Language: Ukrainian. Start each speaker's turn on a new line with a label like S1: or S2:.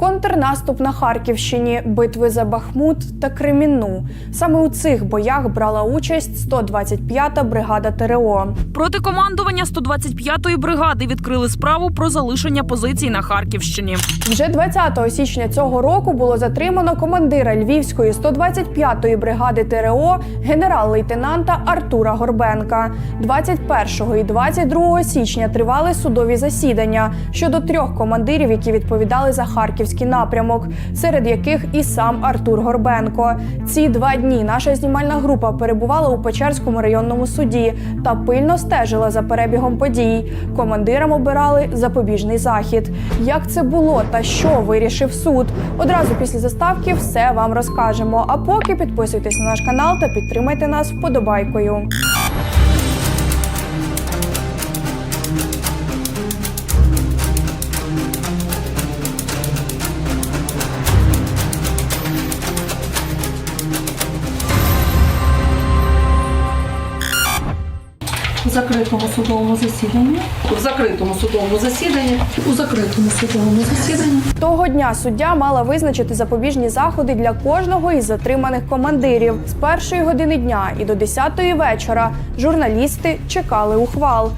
S1: Контрнаступ на Харківщині, битви за Бахмут та Кремінну. Саме у цих боях брала участь 125-та бригада ТРО.
S2: Проти командування 125-ї бригади відкрили справу про залишення позицій на Харківщині.
S1: Вже 20 січня цього року було затримано командира Львівської 125-ї бригади ТРО генерал-лейтенанта Артура Горбенка. 21 і 22 січня тривали судові засідання щодо трьох командирів, які відповідали за харківський напрямок, серед яких і сам Артур Горбенко. Ці два дні наша знімальна група перебувала у Печерському районному суді та пильно стежила за перебігом подій. Командирам обирали запобіжний захід. Як це було та що вирішив суд? Одразу після заставки все вам розкажемо. А поки підписуйтесь на наш канал та підтримайте нас вподобайкою.
S3: Закритому судовому засіданні. в закритому судовому засіданні. У закритому судовому засіданні.
S1: Того дня суддя мала визначити запобіжні заходи для кожного із затриманих командирів. З першої години дня і до 10-ї вечора журналісти чекали ухвал.